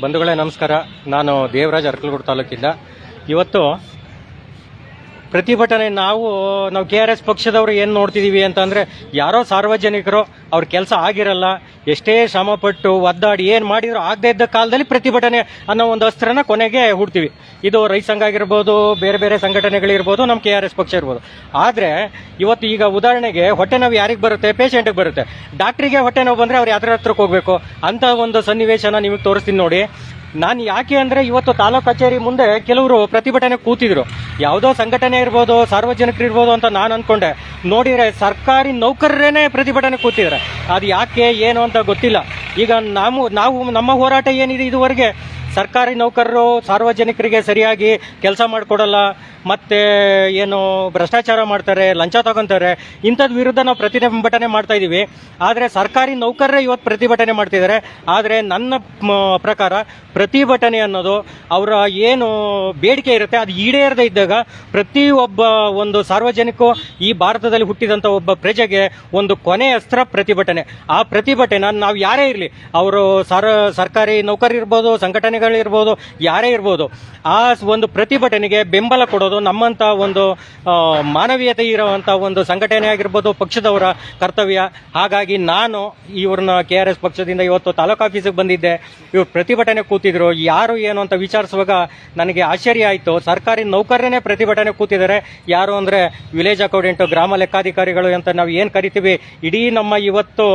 ಬಂಧುಗಳೇ ನಮಸ್ಕಾರ. ನಾನು ದೇವರಾಜ್ ಅರ್ಕಲ್ಗೂಡು ತಾಲೂಕಿಂದ. ಇವತ್ತು ಪ್ರತಿಭಟನೆ, ನಾವು ನಾವು ಕೆ ಆರ್ ಎಸ್ ಪಕ್ಷದವರು ಏನು ನೋಡ್ತಿದ್ದೀವಿ ಅಂತಂದರೆ, ಯಾರೋ ಸಾರ್ವಜನಿಕರು ಅವ್ರ ಕೆಲಸ ಆಗಿರಲ್ಲ, ಎಷ್ಟೇ ಶ್ರಮಪಟ್ಟು, ಒದ್ದಾಡಿ, ಏನು ಮಾಡಿದ್ರು ಆಗದೇ ಇದ್ದ ಕಾಲದಲ್ಲಿ ಪ್ರತಿಭಟನೆ ಅನ್ನೋ ಒಂದು ಅಸ್ತ್ರನ ಕೊನೆಗೆ ಹುಡ್ತೀವಿ. ಇದು ರೈತ ಸಂಘ ಆಗಿರ್ಬೋದು, ಬೇರೆ ಬೇರೆ ಸಂಘಟನೆಗಳಿರ್ಬೋದು ನಮ್ಮ ಕೆ ಆರ್ ಎಸ್ ಪಕ್ಷ ಇರ್ಬೋದು. ಆದರೆ, ಇವತ್ತು ಈಗ ಉದಾಹರಣೆಗೆ ಹೊಟ್ಟೆ ನೋವು ಯಾರಿಗೆ ಬರುತ್ತೆ? ಪೇಷೆಂಟಿಗೆ ಬರುತ್ತೆ. ಡಾಕ್ಟ್ರಿಗೆ ಹೊಟ್ಟೆ ನೋವು ಬಂದರೆ ಅವ್ರು ಯಾವ್ದ್ರ ಹತ್ರಕ್ಕೆ ಹೋಗಬೇಕು. ಅಂತ ಒಂದು ಸನ್ನಿವೇಶನ ನಿಮಗೆ ತೋರಿಸ್ತೀನಿ ನೋಡಿ. ನಾನು ಯಾಕೆ ಅಂದರೆ ಇವತ್ತು ತಾಲೂಕು ಕಚೇರಿ ಮುಂದೆ ಕೆಲವರು ಪ್ರತಿಭಟನೆ ಕೂತಿದ್ರು. ಯಾವುದೋ ಸಂಘಟನೆ ಇರ್ಬೋದು, ಸಾರ್ವಜನಿಕರು ಇರ್ಬೋದು ಅಂತ ನಾನು ಅಂದ್ಕೊಂಡೆ ನೋಡಿದರೆ ಸರ್ಕಾರಿ ನೌಕರರೇನೆ ಪ್ರತಿಭಟನೆ ಕೂತಿದ್ದಾರೆ. ಅದು ಯಾಕೆ, ಏನು ಅಂತ ಗೊತ್ತಿಲ್ಲ. ಈಗ ನಾವು ನಾವು, ನಮ್ಮ ಹೋರಾಟ ಏನಿದೆ ಇದುವರೆಗೆ? ಸರ್ಕಾರಿ ನೌಕರರು ಸಾರ್ವಜನಿಕರಿಗೆ ಸರಿಯಾಗಿ ಕೆಲಸ ಮಾಡಿಕೊಡಲ್ಲ, ಮತ್ತೆ ಏನು ಭ್ರಷ್ಟಾಚಾರ ಮಾಡ್ತಾರೆ, ಲಂಚ ತಗೊಂತಾರೆ, ಇಂಥದ್ ವಿರುದ್ಧ ನಾವು ಪ್ರತಿಭಟನೆ ಮಾಡ್ತಾ ಇದ್ದೀವಿ ಆದರೆ ಸರ್ಕಾರಿ ನೌಕರರೇ ಇವತ್ತು ಪ್ರತಿಭಟನೆ ಮಾಡ್ತಿದ್ದಾರೆ. ಆದರೆ ನನ್ನ ಪ್ರಕಾರ ಪ್ರತಿಭಟನೆ ಅನ್ನೋದು ಅವರ ಏನು ಬೇಡಿಕೆ ಇರುತ್ತೆ, ಅದು ಈಡೇರದೇ ಇದ್ದಾಗ ಪ್ರತಿ ಒಬ್ಬ ಒಂದು ಸಾರ್ವಜನಿಕ ಈ ಭಾರತದಲ್ಲಿ ಹುಟ್ಟಿದಂಥ ಒಬ್ಬ ಪ್ರಜೆಗೆ ಒಂದು ಕೊನೆ ಅಸ್ತ್ರ ಪ್ರತಿಭಟನೆ. ಆ ಪ್ರತಿಭಟನೆ, ನಾವು ಯಾರೇ ಇರಲಿ, ಅವರು ಸರ್, ಸರ್ಕಾರಿ ನೌಕರರಿರ್ಬೋದು ಸಂಘಟನೆಗಳಿರ್ಬೋದು ಯಾರೇ ಇರ್ಬೋದು, ಆ ಒಂದು ಪ್ರತಿಭಟನೆಗೆ ಬೆಂಬಲ ಕೊಡೋದು ನಮ್ಮಂಥ ಒಂದು ಮಾನವೀಯತೆ ಇರುವಂಥ ಒಂದು ಸಂಘಟನೆ ಆಗಿರ್ಬೋದು, ಪಕ್ಷದವರ ಕರ್ತವ್ಯ. ಹಾಗಾಗಿ ನಾನು ಇವ್ರನ್ನ ಕೆ ಆರ್ ಎಸ್ ಪಕ್ಷದಿಂದ ಇವತ್ತು ತಾಲೂಕು ಆಫೀಸಿಗೆ ಬಂದಿದ್ದೆ. ಇವ್ರು ಪ್ರತಿಭಟನೆ ಕೂತಿದ್ರು. ಯಾರು ಏನು ಅಂತ ವಿಚಾರಿಸುವಾಗ ನನಗೆ ಆಶ್ಚರ್ಯ ಆಯಿತು. ಸರ್ಕಾರಿ ನೌಕರರೇ ಪ್ರತಿಭಟನೆ ಕೂತಿದ್ದಾರೆ. ಯಾರು ಅಂದರೆ ವಿಲೇಜ್ ಅಕೌಂಟೆಂಟು, ಗ್ರಾಮ ಲೆಕ್ಕಾಧಿಕಾರಿಗಳು ಅಂತ ನಾವು ಏನು ಕರಿತೀವಿ? ಇಡೀ ನಮ್ಮ ಇವತ್ತು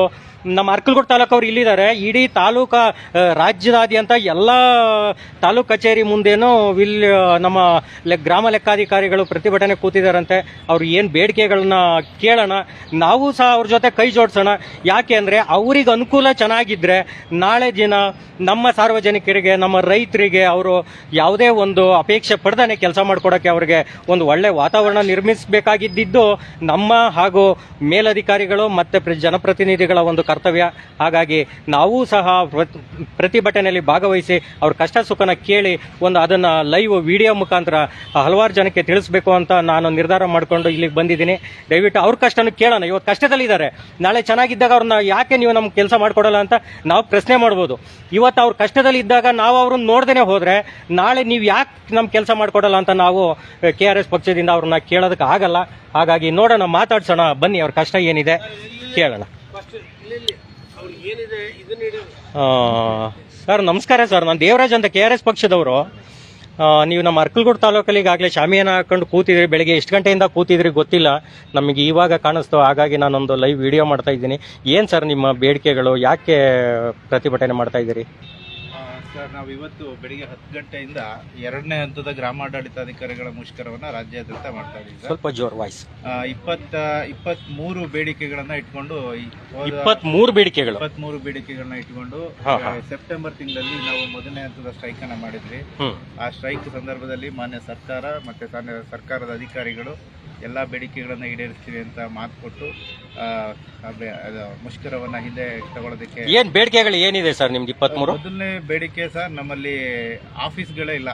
ನಮ್ಮ ಅರ್ಕಲ್ಗೋಡ್ ತಾಲೂಕು ಅವ್ರು ಇಲ್ಲಿದ್ದಾರೆ. ಇಡೀ ತಾಲೂಕ ರಾಜ್ಯದಾದ್ಯಂತ ಎಲ್ಲ ತಾಲೂಕ್ ಕಚೇರಿ ಮುಂದೇನು ಇಲ್ಲಿ ನಮ್ಮ ಗ್ರಾಮ ಲೆಕ್ಕಾಧಿಕಾರಿಗಳು ಪ್ರತಿಭಟನೆ ಕೂತಿದಾರಂತೆ ಅವ್ರು ಏನು ಬೇಡಿಕೆಗಳನ್ನ ಕೇಳೋಣ. ನಾವು ಸಹ ಅವ್ರ ಜೊತೆ ಕೈ ಜೋಡಿಸೋಣ. ಯಾಕೆ ಅಂದರೆ ಅವ್ರಿಗೆ ಅನುಕೂಲ ಚೆನ್ನಾಗಿದ್ದರೆ ನಾಳೆ ದಿನ ನಮ್ಮ ಸಾರ್ವಜನಿಕರಿಗೆ, ನಮ್ಮ ರೈತರಿಗೆ ಅವರು ಯಾವುದೇ ಒಂದು ಅಪೇಕ್ಷೆ ಪಡ್ದಾನೆ ಕೆಲಸ ಮಾಡ್ಕೊಡೋಕ್ಕೆ ಅವ್ರಿಗೆ ಒಂದು ಒಳ್ಳೆ ವಾತಾವರಣ ನಿರ್ಮಿಸಬೇಕಾಗಿದ್ದು ನಮ್ಮ ಹಾಗೂ ಮೇಲಧಿಕಾರಿಗಳು ಮತ್ತು ಪ್ರ- ಜನಪ್ರತಿನಿಧಿಗಳ ಒಂದು ಕರ್ತವ್ಯ. ಹಾಗಾಗಿ ನಾವು ಸಹ ಪ್ರ- ಪ್ರತಿಭಟನೆಯಲ್ಲಿ ಭಾಗವಹಿಸಿ ಅವ್ರ ಕಷ್ಟ ಸುಖನ ಕೇಳಿ ಒಂದು ಅದನ್ನು ಲೈವ್ ವಿಡಿಯೋ ಮುಖಾಂತರ ಹಲವಾರು ಜನಕ್ಕೆ ತಿಳಿಸ್ಬೇಕು ಅಂತ ನಾನು ನಿರ್ಧಾರ ಮಾಡಿಕೊಂಡು ಇಲ್ಲಿಗೆ ಬಂದಿದ್ದೀನಿ. ದಯವಿಟ್ಟು ಅವ್ರ ಕಷ್ಟನೂ ಕೇಳೋಣ. ಇವತ್ತು ಕಷ್ಟದಲ್ಲಿದ್ದಾರೆ. ನಾಳೆ ಚೆನ್ನಾಗಿದ್ದಾಗ ಅವ್ರನ್ನ ಯಾಕೆ ನೀವು ನಮ್ಗೆ ಕೆಲಸ ಮಾಡಿಕೊಡಲ್ಲ ಅಂತ ನಾವು ಪ್ರಶ್ನೆ ಮಾಡ್ಬೋದು. ಇವತ್ತು ಅವ್ರ ಕಷ್ಟದಲ್ಲಿ ಇದ್ದಾಗ ನಾವು ಅವ್ರನ್ನ ನೋಡ್ದೇನೆ ಹೋದರೆ ನಾಳೆ ನೀವು ಯಾಕೆ ನಮ್ಮ ಕೆಲಸ ಮಾಡಿಕೊಡಲ್ಲ ಅಂತ ನಾವು ಕೆ ಆರ್ ಎಸ್ ಪಕ್ಷದಿಂದ ಅವ್ರನ್ನ ಕೇಳೋದಕ್ಕೆ ಆಗಲ್ಲ ಹಾಗಾಗಿ ನೋಡೋಣ, ಮಾತಾಡ್ಸೋಣ. ಬನ್ನಿ, ಅವ್ರ ಕಷ್ಟ ಏನಿದೆ ಕೇಳೋಣ. ಸರ್, ನಮಸ್ಕಾರ ಸರ್. ನಾನು ದೇವರಾಜ್ ಅಂತ ಕೆ ಆರ್ ಎಸ್ ಪಕ್ಷದವರು. ನೀವು ನಮ್ಮ ಅರ್ಕಲ್ಗೂಡ್ ತಾಲೂಕಲ್ಲಿ ಈಗಾಗಲೇ ಶಾಮಿಯನ್ನು ಹಾಕೊಂಡು ಕೂತಿದ್ರಿ. ಬೆಳಗ್ಗೆ ಎಷ್ಟು ಗಂಟೆಯಿಂದ ಕೂತಿದ್ರಿ ಗೊತ್ತಿಲ್ಲ. ನಮಗೆ ಇವಾಗ ಕಾಣಿಸ್ತು. ಹಾಗಾಗಿ ನಾನೊಂದು ಲೈವ್ ವಿಡಿಯೋ ಮಾಡ್ತಾ ಇದ್ದೀನಿ. ಏನು ಸರ್ ನಿಮ್ಮ ಬೇಡಿಕೆಗಳು? ಯಾಕೆ ಪ್ರತಿಭಟನೆ ಮಾಡ್ತಾ ಇದ್ದೀರಿ? ಸರ್ ನಾವು ಇವತ್ತು ಬೆಳಿಗ್ಗೆ ಹತ್ತು ಗಂಟೆಯಿಂದ ಎರಡನೇ ಹಂತದ ಗ್ರಾಮಾಡಳಿತಾಧಿಕಾರಿಗಳ ಮುಷ್ಕರವನ್ನ ರಾಜ್ಯಾದ್ಯಂತ ಮಾಡ್ತಾ ಇದ್ದೀವಿ ಸರ್. ಸ್ವಲ್ಪ ಜೋರ್ ವಾಯ್ಸ್. ಇಪ್ಪತ್ತ ಇಪ್ಪತ್ತ್ ಮೂರು ಬೇಡಿಕೆಗಳನ್ನ ಇಟ್ಕೊಂಡು ಈ ಹೋದ ಇಪ್ಪತ್ತ್ ಮೂರು ಬೇಡಿಕೆಗಳು. ಇಪ್ಪತ್ತ್ ಮೂರು ಬೇಡಿಕೆಗಳನ್ನ ಇಟ್ಕೊಂಡು ಸೆಪ್ಟೆಂಬರ್ ತಿಂಗಳಲ್ಲಿ ನಾವು ಮೊದಲನೇ ಹಂತದ ಸ್ಟ್ರೈಕ್ ಅನ್ನ ಮಾಡಿದ್ವಿ ಆ ಸ್ಟ್ರೈಕ್ ಸಂದರ್ಭದಲ್ಲಿ ಮಾನ್ಯ ಸರ್ಕಾರ ಮತ್ತೆ ಸರ್ಕಾರದ ಅಧಿಕಾರಿಗಳು ಎಲ್ಲ ಬೇಡಿಕೆಗಳನ್ನು ಈಡೇರಿಸ್ತೀವಿ ಅಂತ ಮಾತು ಕೊಟ್ಟು ಮುಷ್ಕರವನ್ನ ಹಿಂದೆ ತಗೊಳ್ಳೋದಕ್ಕೆ ಏನ್ ಬೇಡಿಕೆಗಳು ಏನಿದೆ ಸರ್ ನಿಮ್ಗೆ ಇಪ್ಪತ್ಮೂರು? ಮೊದಲನೇ ಬೇಡಿಕೆ ಸರ್ ನಮ್ಮಲ್ಲಿ ಆಫೀಸ್ಗಳೇ ಇಲ್ಲ.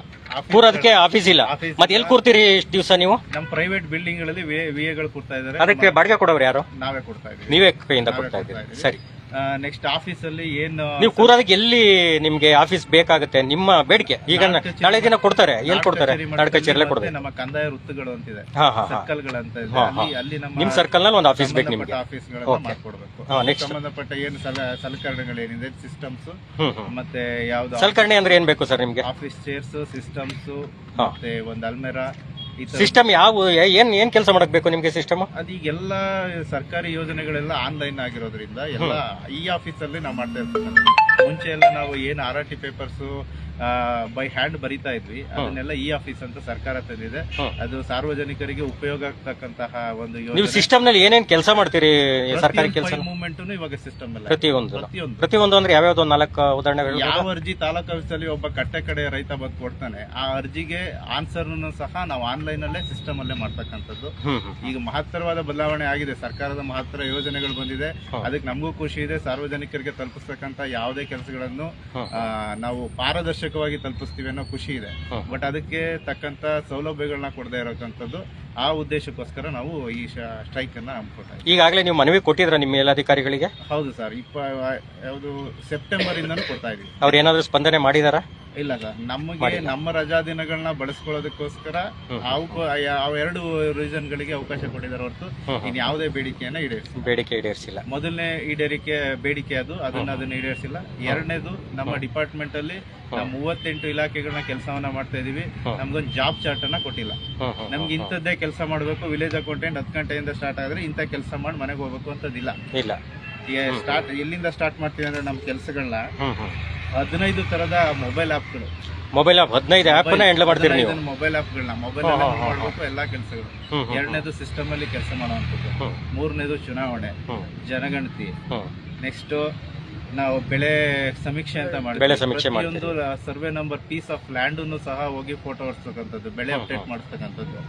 ಕೂರೋದಕ್ಕೆ ಆಫೀಸ್ ಇಲ್ಲ. ಆಫೀಸ್ ಮತ್ತೆ ಎಲ್ಲಿ ಕೂರ್ತೀರಿ ಎಷ್ಟು ದಿವಸ ನೀವು? ನಮ್ಮ ಪ್ರೈವೇಟ್ ಬಿಲ್ಡಿಂಗ್ಗಳಲ್ಲಿ ವಿ ಎಗಳು ಕೊಡ್ತಾ ಇದ್ದಾರೆ. ಅದಕ್ಕೆ ಬಾಡಿಗೆ ಕೊಡೋರು ಯಾರು? ನಾವೇ ಕೊಡ್ತಾ ಇದ್ದೀವಿ. ನೀವೇ ಕೈಯಿಂದ ಕೊಡ್ತಾ ಇದ್ದೀರಿ. ಇದ್ದೀವಿ. ಸರಿ. ನೆಕ್ಸ್ಟ್ ಆಫೀಸ್ ಅಲ್ಲಿ ಏನು ನೀವು ಕೂರೋದಕ್ಕೆ ಎಲ್ಲಿ ನಿಮ್ಗೆ ಆಫೀಸ್ ಬೇಕಾಗುತ್ತೆ? ನಿಮ್ಮ ಬೇಡಿಕೆ. ಈಗ ನ- ಕಚೇರಿ- ನಾಳೆ ದಿನ ಕೊಡ್ತಾರೆ. ಏನ್ ಕೊಡ್ತಾರೆ? ಕಚೇರಿ ಮಟ್ಟದಲ್ಲಿ ಕೊಡ್ತಾರೆ ನಮ್ಮ ಕಂದಾಯ ವೃತ್ತಗಳು ಅಂತಿದೆ ಹಾ ಹಾ ಗಳಂತ ಇದೆ. ಹಾ, ಅಲ್ಲಿ ಹಾ. ಅಲ್ಲಿ ನಮ್ಮ ನಿಮ್ ಸರ್ಕಲ್ನಲ್ಲಿ ಒಂದು ಆಫೀಸ್ ಬೇಕು ಸಂಬಂಧಪಟ್ಟ ನಿಮ್ಗೆ ಆಫೀಸ್ಗಳನ್ನ Okay. ಮಾಡ್ಕೊಡ್ಬೇಕು. ಹಾ, next. ಸಂಬಂಧಪಟ್ಟ ಏನು ಸಲ ಸಲಕರಣೆಗಳೇನಿದೆ? ಸಿಸ್ಟಮ್ಸ್ ಹ್ಮ್ ಹ್ಮ್. ಮತ್ತೆ ಯಾವ್ದು ಸಲಕರಣೆ ಅಂದ್ರೆ ಏನ್ ಬೇಕು ಸರ್ ನಿಮ್ಗೆ? ಆಫೀಸ್ ಚೇರ್ಸ್ ಸಿಸ್ಟಮ್ಸ್ ಹಾ. ಮತ್ತೆ ಒಂದು ಅಲ್ಮೆರಾ ಸಿಸ್ಟಮ್ ಯಾವ ಏನ್ ಏನ್ ಕೆಲಸ ಮಾಡಕ್ ಬೇಕು ನಿಮ್ಗೆ ಸಿಸ್ಟಮ್ ಅದೀಗೆಲ್ಲ ಸರ್ಕಾರಿ ಯೋಜನೆಗಳೆಲ್ಲ ಆನ್ಲೈನ್ ಆಗಿರೋದ್ರಿಂದ ಎಲ್ಲ ಈ ಆಫೀಸ್ ಅಲ್ಲಿ ನಾವು ಮಾಡ್ತಾ ಇರ್ತೀವಿ. ಮುಂಚೆ ಎಲ್ಲ ನಾವು ಏನು R R T papers by hand ಬರಿತಾ ಇದ್ವಿ. ಅದನ್ನೆಲ್ಲ ಇ ಆಫೀಸ್ ಅಂತ ಸರ್ಕಾರ ತಂದಿದೆ. ಅದು ಸಾರ್ವಜನಿಕರಿಗೆ ಉಪಯೋಗ ಆಗ್ತಕ್ಕಂತಹ ಒಂದು ನೀವು ಸಿಸ್ಟಮ್ನಲ್ಲಿ ಏನೇನ್ ಕೆಲಸ ಮಾಡ್ತೀರಿ ಸರ್ಕಾರಿ ಕೆಲಸ ಮೂವ್ಮೆಂಟ್ ಇವಾಗ ಸಿಸ್ಟಮ್ ಅಲ್ಲ. ಪ್ರತಿಯೊಂದು. ಪ್ರತಿಯೊಂದು. ಅಂದ್ರೆ ಯಾವ್ಯಾವ್ದು ನಾಲ್ಕು ಉದಾಹರಣೆಗಳು ಯಾವ ಅರ್ಜಿ ತಾಲೂಕು ಆಫೀಸಲ್ಲಿ ಒಬ್ಬ ಕಟ್ಟೆ ಕಡೆ ರೈತ ಬಂದು ಕೊಡ್ತಾನೆ ಆ ಅರ್ಜಿಗೆ ಆನ್ಸರ್ ಸಹ ನಾವು ಆನ್ಲೈನ್ ಅಲ್ಲೇ ಸಿಸ್ಟಮ್ ಅಲ್ಲೇ ಮಾಡ್ತಕ್ಕಂಥದ್ದು. ಈಗ ಮಹತ್ತರವಾದ ಬದಲಾವಣೆ ಆಗಿದೆ. ಸರ್ಕಾರದ ಮಹತ್ತರ ಯೋಜನೆಗಳು ಬಂದಿದೆ. ಅದಕ್ಕೆ ನಮಗೂ ಖುಷಿ ಇದೆ. ಸಾರ್ವಜನಿಕರಿಗೆ ತಲುಪಿಸ್ತಕ್ಕಂತ ಯಾವುದೇ ಕೆಲಸಗಳನ್ನು. ನಾವು ಪಾರದರ್ಶಕ ಪಾರದರ್ಶಕವಾಗಿ ತಲುಪಿಸ್ತೀವಿ ಅನ್ನೋ ಖುಷಿ ಇದೆ. ಬಟ್ ಅದಕ್ಕೆ ತಕ್ಕಂತ ಸೌಲಭ್ಯಗಳನ್ನ ಕೊಡದೇ ಇರೋಕ್ಕಂಥದ್ದು ಆ ಉದ್ದೇಶಕ್ಕೋಸ್ಕರ ನಾವು ಈ ಸ್ಟ್ರೈಕ್ ಅನ್ನ ಇದ್ದೀವಿ. ಈಗಾಗಲೇ ನೀವು ಮನವಿ ಕೊಟ್ಟಿದ್ರ ನಿಮ್ಮ ಮೇಲಧಿಕಾರಿಗಳಿಗೆ? ಹೌದು ಸರ್. ಇಪ್ಪ ಯಾವುದು ಸೆಪ್ಟೆಂಬರ್ ಇಂದನೂ ಕೊಡ್ತಾ ಇದೀವಿ ಅವ್ರು ಏನಾದರೂ ಸ್ಪಂದನೆ ಮಾಡಿದಾರಾ? ಇಲ್ಲ ಸರ್ ನಮಗೆ ನಮ್ಮ ರಜಾ ದಿನಗಳನ್ನ ಬಳಸ್ಕೊಳ್ಳೋದಕ್ಕೋಸ್ಕರ ಅವೆರಡು ಅವು ಅವು ಎರಡು ರೀಸನ್ ಗಳಿಗೆ ಅವಕಾಶ ಕೊಟ್ಟಿದ್ದಾರೆ ಹೊರತು. ಇನ್ ಯಾವುದೇ ಬೇಡಿಕೆಯನ್ನ ಈಡೇರಿಸಿಲ್ಲ. ಬೇಡಿಕೆ ಈಡೇರಿಸಿಲ್ಲ. ಮೊದಲನೇ ಈಡೇರಿಕೆ ಬೇಡಿಕೆ ಅದು ಅದನ್ನ ಅದನ್ನ ಈಡೇರಿಸಿಲ್ಲ. ಎರಡನೇದು ನಮ್ಮ ಡಿಪಾರ್ಟ್ಮೆಂಟ್ ಅಲ್ಲಿ ನಾವು ಮೂವತ್ತೆಂಟು ಇಲಾಖೆಗಳನ್ನ ಕೆಲಸವನ್ನ ಮಾಡ್ತಾ ಇದೀವಿ. ನಮ್ಗೊಂದು ಜಾಬ್ ಚಾರ್ಟ್ ಅನ್ನ ಕೊಟ್ಟಿಲ್ಲ ನಮ್ಗೆ ಇಂಥದ್ದೇ ಕೆಲಸ ಮಾಡಬೇಕು ವಿಲೇಜ್ ಅಕೌಂಟೆಂಟ್ ಹತ್ತು ಗಂಟೆಯಿಂದ ಸ್ಟಾರ್ಟ್ ಆದ್ರೆ ಇಂಥ ಕೆಲಸ ಮಾಡಿ ಮನೆಗೆ ಹೋಗ್ಬೇಕು ಅಂತದಿಲ್ಲ. ಇಲ್ಲ. ಸ್ಟಾರ್ಟ್ ಎಲ್ಲಿಂದ ಸ್ಟಾರ್ಟ್ ಮಾಡ್ತೀವಿ ಅಂದ್ರೆ ನಮ್ಮ ಕೆಲಸಗಳನ್ನ ಹದಿನೈದು ತರದ ಮೊಬೈಲ್ ಆಪ್ಗಳು ಮೊಬೈಲ್ ಆಪ್ ಹದಿನೈದು ಆಪ್ ಹ್ಯಾಂಡಲ್ ಮಾಡ್ತೀರಿ ನೀವು? ಮೊಬೈಲ್ ಆಪ್ಗಳನ್ನ ಮೊಬೈಲ್ ಮಾಡಬೇಕು ಎಲ್ಲಾ ಕೆಲಸಗಳು. ಎರಡನೇದು ಸಿಸ್ಟಮ್ ಅಲ್ಲಿ ಕೆಲಸ ಮಾಡುವಂಥದ್ದು ಹ್ಮ್. ಮೂರನೇದು ಚುನಾವಣೆ. ಜನಗಣತಿ. ನೆಕ್ಸ್ಟ್ ನಾವು ಬೆಳೆ ಸಮೀಕ್ಷೆ ಅಂತ ಮಾಡ್ತೀವಿ. ಬೆಳೆ ಸಮೀಕ್ಷೆ ಪ್ರತಿಯೊಂದು survey number piece of land ಸಹ ಹೋಗಿ ಫೋಟೋ ಹೊಡ್ಸ್ತಕ್ಕಂಥದ್ದು ಬೆಳೆ ಅಪ್ಡೇಟ್. ಮಾಡಿಸ್ತಕ್ಕಂಥದ್ದು.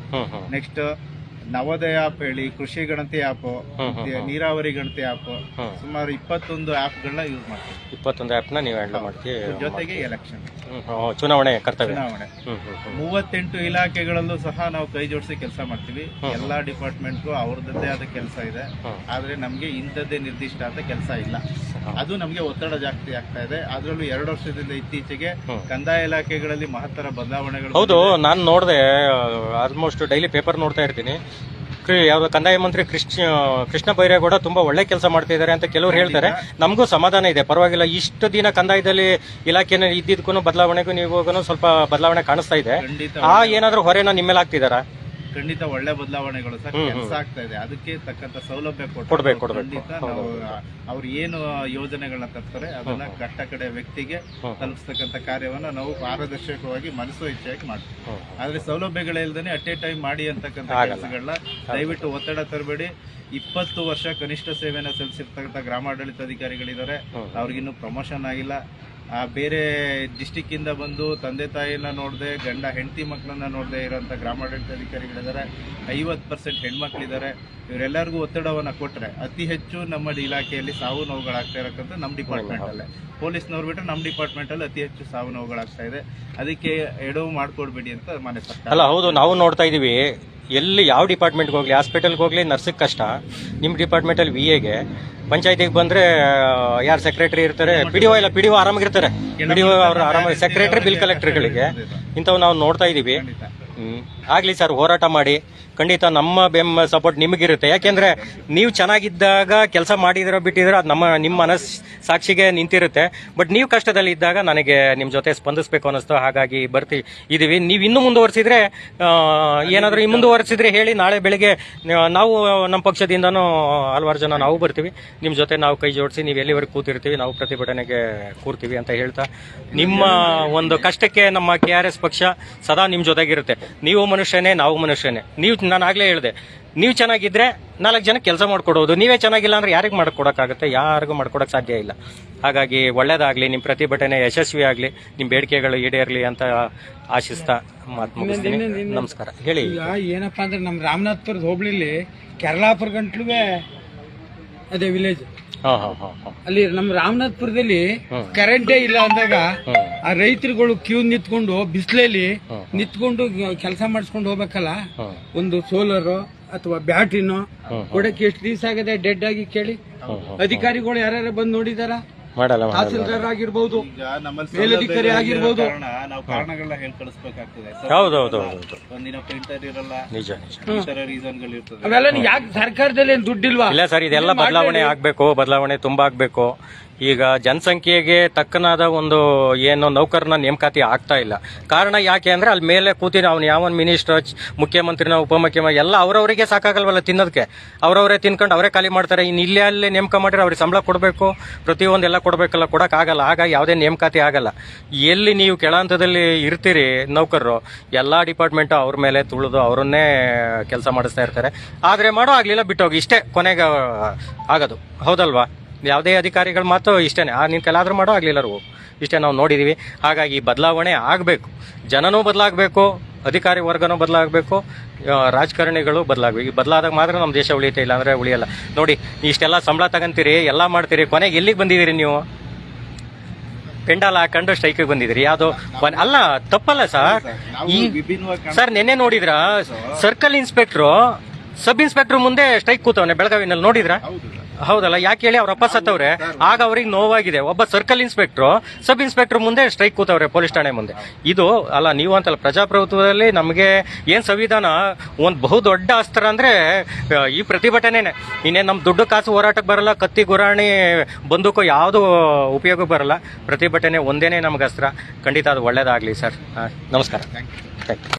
ನೆಕ್ಸ್ಟ್ ನವೋದಯ ಆಪ್ ಹೇಳಿ ಕೃಷಿ ಗಣತಿ ಆಪ್. ನೀರಾವರಿ ಗಣತಿ ಆಪ್ ಸುಮಾರು ಇಪ್ಪತ್ತೊಂದು ಆಪ್ಗಳನ್ನ ಯೂಸ್ ಮಾಡ್ತೀವಿ. ಇಪ್ಪತ್ತೊಂದು ಆ್ಯಪ್ನ ನೀವು ಹ್ಯಾಂಡಲ್ ಮಾಡ್ತೀವಿ ಜೊತೆಗೆ ಎಲೆಕ್ಷನ್ ಚುನಾವಣೆ ಕರ್ತವ್ಯ. ಚುನಾವಣೆ. ಮೂವತ್ತೆಂಟು ಇಲಾಖೆಗಳಲ್ಲೂ ಸಹ ನಾವು ಕೈ ಜೋಡಿಸಿ ಕೆಲಸ ಮಾಡ್ತೀವಿ. ಎಲ್ಲಾ ಡಿಪಾರ್ಟ್ಮೆಂಟ್ಗೂ ಅವ್ರದ್ದೇ ಆದ ಕೆಲಸ ಇದೆ. ಆದ್ರೆ ನಮ್ಗೆ ಇಂಥದ್ದೇ ನಿರ್ದಿಷ್ಟ ಆದ ಕೆಲಸ ಇಲ್ಲ. ಅದು ನಮಗೆ ಒತ್ತಡ ಜಾಸ್ತಿ ಆಗ್ತಾ ಇದೆ. ಅದರಲ್ಲೂ ಎರಡು ವರ್ಷದಿಂದ ಇತ್ತೀಚೆಗೆ ಕಂದಾಯ ಇಲಾಖೆಗಳಲ್ಲಿ ಮಹತ್ತರ ಬದಲಾವಣೆಗಳು ಹೌದು ನಾನು ನೋಡಿದೆ ಆಲ್ಮೋಸ್ಟ್ ಡೈಲಿ ಪೇಪರ್ ನೋಡ್ತಾ ಇರ್ತೀನಿ. ಯಾವ ಯಾವ್ದು ಕಂದಾಯ ಮಂತ್ರಿ ಕೃಷ್ಣ ಕೃಷ್ಣ ಬೈರೇಗೌಡ ತುಂಬಾ ಒಳ್ಳೆ ಕೆಲಸ ಮಾಡ್ತಾ ಇದ್ದಾರೆ ಅಂತ ಕೆಲವರು ಹೇಳ್ತಾರೆ. ನಮಗೂ ಸಮಾಧಾನ ಇದೆ. ಪರವಾಗಿಲ್ಲ ಇಷ್ಟು ದಿನ ಕಂದಾಯದಲ್ಲಿ ಇಲಾಖೆನ ಇದ್ದಿದ್ದಕ್ಕೂ ಬದಲಾವಣೆಗೂ ನೀವು ಸ್ವಲ್ಪ ಬದಲಾವಣೆ ಕಾಣಿಸ್ತಾ ಇದೆ. ಆ ಏನಾದ್ರೂ ಹೊರೆನ ನಿಮ್ಮ ಮೇಲೆ ಹಾಕ್ತಿದಾರಾ? ಖಂಡಿತ ಒಳ್ಳೆ ಬದಲಾವಣೆಗಳು ಸರ್ ಕೆಲಸ ಆಗ್ತಾ ಇದೆ. ಅದಕ್ಕೆ ತಕ್ಕಂತ ಸೌಲಭ್ಯ ಕೊಟ್ಟು ಕೊಡ್ಬೇಕು. ಖಂಡಿತ ನಾವು ಅವ್ರು ಏನು ಯೋಜನೆಗಳನ್ನ ತರ್ತಾರೆ ಅದನ್ನ ಕಟ್ಟ ಕಡೆ ವ್ಯಕ್ತಿಗೆ. ತಲುಪಿಸ್ತಕ್ಕಂಥ ಕಾರ್ಯವನ್ನ ನಾವು ಪಾರದರ್ಶಕವಾಗಿ ಮನಸ್ಸು ಇಚ್ಛೆಯಾಗಿ ಮಾಡ್ತೀವಿ. ಆದ್ರೆ ಸೌಲಭ್ಯಗಳಿಲ್ದೇನೆ ಅಟ್ ಎ ಟೈಮ್ ಮಾಡಿ ಅಂತಕ್ಕಂಥ. ಕೆಲಸಗಳನ್ನ ದಯವಿಟ್ಟು ಒತ್ತಡ ತರಬೇಡಿ. ಇಪ್ಪತ್ತು ವರ್ಷ ಕನಿಷ್ಠ ಸೇವೆಯನ್ನು ಸಲ್ಲಿಸಿರ್ತಕ್ಕಂಥ ಗ್ರಾಮಾಡಳಿತಾಧಿಕಾರಿಗಳಿದ್ದಾರೆ. ಅಧಿಕಾರಿಗಳಿದ್ದಾರೆ ಅವ್ರಿಗಿನ್ನೂ ಪ್ರಮೋಷನ್ ಆಗಿಲ್ಲ. ಬೇರೆ ಡಿಸ್ಟಿಕ್ಕಿಂದ ಬಂದು ತಂದೆ ತಾಯಿನ ನೋಡದೆ, ಗಂಡ ಹೆಂಡತಿ ಮಕ್ಕಳನ್ನ ನೋಡದೆ ಇರೋಂಥ ಗ್ರಾಮಾಡಳಿತಾಧಿಕಾರಿಗಳಿದ್ದಾರೆ ಐವತ್ತು ಪರ್ಸೆಂಟ್ ಹೆಣ್ಮಕ್ಳಿದ್ದಾರೆ. ಇವರೆಲ್ಲರಿಗೂ ಒತ್ತಡವನ್ನ ಕೊಟ್ಟರೆ ಅತಿ ಹೆಚ್ಚು ನಮ್ಮ ಇಲಾಖೆಯಲ್ಲಿ ಸಾವು ನೋವುಗಳಾಗ್ತಾ ಇರಕ್ಕಂಥ ನಮ್ಮ ಡಿಪಾರ್ಟ್ಮೆಂಟ್ ಅಲ್ಲೇ. ಪೊಲೀಸ್ನವ್ರು ಬಿಟ್ಟರೆ ನಮ್ಮ ಡಿಪಾರ್ಟ್ಮೆಂಟ್ ಅಲ್ಲಿ ಅತಿ ಹೆಚ್ಚು ಸಾವು ನೋವುಗಳಾಗ್ತಾ ಇದೆ. ಅದಕ್ಕೆ ಎಡವು ಮಾಡಿಕೊಡ್ಬೇಡಿ ಅಂತ ಮನೆ ಸರ್ಕಾರ ಅಲ್ಲ, ಹೌದು, ನಾವು ನೋಡ್ತಾ ಇದೀವಿ. ಎಲ್ಲಿ ಯಾವ ಡಿಪಾರ್ಟ್ಮೆಂಟ್ಗೆ ಹೋಗ್ಲಿ ಹಾಸ್ಪಿಟಲ್ಗೆ ಹೋಗ್ಲಿ ನರ್ಸಿಗೆ ಕಷ್ಟ. ನಿಮ್ಮ ಡಿಪಾರ್ಟ್ಮೆಂಟಲ್ಲಿ ವಿ ಎಗೆ ಪಂಚಾಯತಿಗೆ ಬಂದ್ರೆ ಯಾರು ಸೆಕ್ರೆಟರಿ ಇರ್ತಾರೆ? ಪಿ ಡಿ ಒ ಇಲ್ಲ ಪಿ ಡಿ ಒ ಆರಾಮಾಗಿರ್ತಾರೆ. ಪಿ ಡಿ ಒ ಅವರು ಆರಾಮಾಗಿ ಸೆಕ್ರೆಟರಿ ಬಿಲ್ ಕಲೆಕ್ಟರ್ಗಳಿಗೆ ಇಂಥವು ನಾವು ನೋಡ್ತಾ ಇದ್ದೀವಿ ಆಗಲಿ ಸರ್ ಹೋರಾಟ ಮಾಡಿ. ಖಂಡಿತ ನಮ್ಮ ಬೆಮ್ಮ ಸಪೋರ್ಟ್ ನಿಮಗಿರುತ್ತೆ. ಯಾಕೆಂದ್ರೆ ನೀವು ಚೆನ್ನಾಗಿದ್ದಾಗ ಕೆಲಸ ಮಾಡಿದಿರೋ ಬಿಟ್ಟಿದ್ರೆ ಅದು ನಮ್ಮ, ನಿಮ್ಮ ಮನಸ್ ಸಾಕ್ಷಿಗೆ ನಿಂತಿರುತ್ತೆ. ಬಟ್ ನೀವು ಕಷ್ಟದಲ್ಲಿ ಇದ್ದಾಗ ನನಗೆ ನಿಮ್ಮ ಜೊತೆ ಸ್ಪಂದಿಸಬೇಕು ಅನ್ನಿಸ್ತು. ಹಾಗಾಗಿ ಬರ್ತಿ, ಇದೀವಿ. ನೀವು ಇನ್ನೂ ಮುಂದುವರಿಸಿದ್ರೆ ಏನಾದರೂ ಮುಂದುವರಿಸಿದ್ರೆ ಹೇಳಿ ನಾಳೆ ಬೆಳಿಗ್ಗೆ ನಾವು, ನಮ್ಮ ಪಕ್ಷದಿಂದನೂ ಹಲವಾರು ಜನ ನಾವು ಬರ್ತೀವಿ. ನಿಮ್ಮ ಜೊತೆ ನಾವು ಕೈ ಜೋಡಿಸಿ, ನೀವು ಎಲ್ಲಿವರೆಗೂ ಕೂತಿರ್ತೀವಿ, ನಾವು ಪ್ರತಿಭಟನೆಗೆ ಕೂರ್ತೀವಿ ಅಂತ ಹೇಳ್ತಾ. ನಿಮ್ಮ ಒಂದು ಕಷ್ಟಕ್ಕೆ ನಮ್ಮ ಕೆ ಪಕ್ಷ ಸದಾ ನಿಮ್ಮ ಜೊತೆಗಿರುತ್ತೆ. ನೀವು ಮನುಷ್ಯನೇ, ನಾವು ಮನುಷ್ಯನೇ. ನೀವು ನಾನು ಆಗಲೇ ಹೇಳಿದೆ ನೀವು ಚೆನ್ನಾಗಿದ್ರೆ ನಾಲ್ಕು ಜನ ಕೆಲಸ ಮಾಡ್ಕೊಡೋದು. ನೀವೇ ಚೆನ್ನಾಗಿಲ್ಲ ಅಂದರೆ ಯಾರಿಗೆ ಮಾಡ್ಕೊಡೋಕ್ಕಾಗುತ್ತೆ? ಯಾರಿಗೂ ಮಾಡ್ಕೊಡೋಕೆ ಸಾಧ್ಯ ಇಲ್ಲ. ಹಾಗಾಗಿ ಒಳ್ಳೇದಾಗಲಿ ನಿಮ್ಮ ಪ್ರತಿಭಟನೆ ಯಶಸ್ವಿ ಆಗಲಿ ನಿಮ್ಮ ಬೇಡಿಕೆಗಳು ಈಡೇರಲಿ ಅಂತ ಆಶಿಸ್ತಾ ಮಾತು ಮುಗಿಸ್ತೀನಿ. ನಮಸ್ಕಾರ. ಹೇಳಿ. ಏನಪ್ಪ ಅಂದ್ರೆ ನಮ್ಮ ರಾಮನಾಥ್ಪುರದ ಹೋಬಳಿಲಿ ಕೇರಳಾಪುರ ಗಂಟ್ಲುವೆ ಅದೇ ವಿಲೇಜ್ ಹಾಂ ಹಾಂ ಹಾಂ. ಅಲ್ಲಿ ನಮ್ಮ ರಾಮನಾಥ್ಪುರದಲ್ಲಿ. ಕರೆಂಟೇ ಇಲ್ಲ ಅಂದಾಗ ಆ ರೈತರುಗಳು ಕ್ಯೂ ನಿಂತ್ಕೊಂಡು ಬಿಸಿಲಲ್ಲಿ. ನಿಂತ್ಕೊಂಡು ಕೆಲಸ ಮಾಡಿಸ್ಕೊಂಡು ಹೋಗ್ಬೇಕಲ್ಲ ಒಂದು ಸೋಲರ್ ಅಥವಾ ಬ್ಯಾಟ್ರಿನೋ. ಕೊಡಕ್ಕೆ ಎಷ್ಟು ದಿವಸ ಆಗಿದೆ ಡೆಡ್ ಆಗಿ ಕೇಳಿ. ಅಧಿಕಾರಿಗಳು ಯಾರ್ಯಾರು ಬಂದು ನೋಡಿದಾರ ಮಾಡಲ್ಲ ತಹಸೀಲ್ದಾರ್ ಆಗಿರ್ಬೋದು ಮೇಲಧಿಕಾರಿ ಆಗಿರ್ಬೋದು. ಕಾರಣ ನಾವು ಕಾರಣಗಳನ್ನ ಹೇಳಿ ಕಳಿಸ್ಬೇಕಾಗ್ತದೆ ಹೌದು ಹೌದು ಹೌದು ಒಂದಿನ ಪ್ರಿಂಟರ್ ಇರಲ್ಲ ನಿಜ ನಿಜ. ರೀಸನ್ಗಳು ಇರ್ತದೆ. ಅವೆಲ್ಲ ಯಾಕೆ ಸರ್ಕಾರದಲ್ಲಿ ಏನ್ ದುಡ್ಡಿಲ್ವಾ? ಇಲ್ಲ ಸರ್ ಇದೆಲ್ಲ ಬದಲಾವಣೆ ಆಗ್ಬೇಕು ಬದಲಾವಣೆ ತುಂಬಾ ಆಗ್ಬೇಕು. ಈಗ ಜನಸಂಖ್ಯೆಗೆ ತಕ್ಕನಾದ ಒಂದು ಏನು ನೌಕರನ ನೇಮಕಾತಿ ಆಗ್ತಾ ಇಲ್ಲ. ಕಾರಣ ಯಾಕೆ ಅಂದರೆ ಅಲ್ಲಿ ಮೇಲೆ ಕೂತಿನ ಅವ್ನು ಯಾವನ್ ಮಿನಿಸ್ಟರ್, ಮುಖ್ಯಮಂತ್ರಿನ ಉಪಮುಖ್ಯಮಂತ್ರಿ ಎಲ್ಲ ಅವರವರಿಗೆ ಸಾಕಾಗಲ್ವಲ್ಲ ತಿನ್ನೋದಕ್ಕೆ. ಅವರವರೇ ತಿನ್ಕೊಂಡು ಅವರೇ ಖಾಲಿ ಮಾಡ್ತಾರೆ. ಇನ್ನು ಇಲ್ಲೇ ಅಲ್ಲೇ ನೇಮಕ ಮಾಡಿದ್ರೆ ಅವ್ರಿಗೆ ಸಂಬಳ ಕೊಡಬೇಕು ಪ್ರತಿಯೊಂದೆಲ್ಲ ಕೊಡಬೇಕಲ್ಲ, ಕೊಡೋಕ್ಕಾಗಲ್ಲ. ಆಗ ಯಾವುದೇ ನೇಮಕಾತಿ ಆಗಲ್ಲ. ಎಲ್ಲಿ ನೀವು ಕೆಳ ಹಂತದಲ್ಲಿ ಇರ್ತೀರಿ ನೌಕರರು, ಎಲ್ಲ ಡಿಪಾರ್ಟ್ಮೆಂಟು ಅವ್ರ ಮೇಲೆ ತುಳಿದು ಅವರನ್ನೇ ಕೆಲಸ ಮಾಡಿಸ್ತಾ ಇರ್ತಾರೆ. ಆದರೆ ಮಾಡೋ ಆಗಲಿಲ್ಲ, ಬಿಟ್ಟೋಗಿ. ಇಷ್ಟೇ ಕೊನೆಗೆ ಆಗೋದು. ಹೌದಲ್ವಾ? ಯಾವುದೇ ಅಧಿಕಾರಿಗಳು ಮಾತು ಇಷ್ಟೇ ಆ ನಿನ್ ಕೆಲಾದ್ರೂ ಮಾಡೋ ಆಗಲಿಲ್ಲ ಹೋಗು ಇಷ್ಟೇ ನಾವು ನೋಡಿದೀವಿ. ಹಾಗಾಗಿ ಬದಲಾವಣೆ ಆಗಬೇಕು. ಜನನೂ ಬದಲಾಗಬೇಕು ಅಧಿಕಾರಿ ವರ್ಗನೂ ಬದಲಾಗಬೇಕು ರಾಜಕಾರಣಿಗಳು ಬದಲಾಗಬೇಕು. ಈ ಬದಲಾದಾಗ ಮಾತ್ರ ನಮ್ಮ ದೇಶ ಉಳಿಯುತ್ತೆ ಇಲ್ಲ ಅಂದರೆ ಉಳಿಯಲ್ಲ. ನೋಡಿ ಇಷ್ಟೆಲ್ಲ ಸಂಬಳ ತಗಂತೀರಿ ಎಲ್ಲ ಮಾಡ್ತೀರಿ ಕೊನೆಗೆ ಎಲ್ಲಿಗೆ ಬಂದಿದ್ದೀರಿ ನೀವು? ಪೆಂಡಾಲ್ ಹಾಕೊಂಡು ಸ್ಟ್ರೈಕಿಗೆ ಬಂದಿದ್ರಿ ಯಾವುದು ಅಲ್ಲ ತಪ್ಪಲ್ಲ ಸರ್. ಈ ಸರ್ ನಿನ್ನೆ ನೋಡಿದ್ರ? ಸರ್ಕಲ್ ಇನ್ಸ್ಪೆಕ್ಟ್ರು ಸಬ್ ಇನ್ಸ್ಪೆಕ್ಟ್ರ್ ಮುಂದೆ ಸ್ಟ್ರೈಕ್ ಕೂತವನೆ ಬೆಳಗಾವಿನಲ್ಲಿ ನೋಡಿದ್ರಾ? ಹೌದಲ್ಲ ಯಾಕೆ ಹೇಳಿ ಅವ್ರ ಅಪ್ಪ ಸತ್ತವ್ರೆ ಆಗ ಅವ್ರಿಗೆ ನೋವಾಗಿದೆ. ಒಬ್ಬ ಸರ್ಕಲ್ ಇನ್ಸ್ಪೆಕ್ಟ್ರು ಸಬ್ ಇನ್ಸ್ಪೆಕ್ಟರ್ ಮುಂದೆ ಸ್ಟ್ರೈಕ್ ಕೂತವ್ರೆ ಪೊಲೀಸ್ ಠಾಣೆ ಮುಂದೆ. ಇದು ಅಲ್ಲ ನೀವು ಅಂತಲ್ಲ ಪ್ರಜಾಪ್ರಭುತ್ವದಲ್ಲಿ ನಮಗೆ ಏನು ಸಂವಿಧಾನ? ಒಂದು ಬಹುದೊಡ್ಡ ಅಸ್ತ್ರ ಅಂದ್ರೆ ಈ ಪ್ರತಿಭಟನೆ ಇನ್ನೇನ್ ನಮ್ಮ ದುಡ್ಡು ಕಾಸು ಹೋರಾಟಕ್ಕೆ ಬರಲ್ಲ ಕತ್ತಿ ಗುರಾಣಿ ಬಂದೂಕು ಯಾವುದು ಉಪಯೋಗಕ್ಕೆ ಬರಲ್ಲ. ಪ್ರತಿಭಟನೆ ಒಂದೇನೇ ನಮ್ಗೆ ಅಸ್ತ್ರ. ಖಂಡಿತ ಅದು ಒಳ್ಳೇದಾಗ್ಲಿ ಸರ್. ನಮಸ್ಕಾರ. Thank you thank you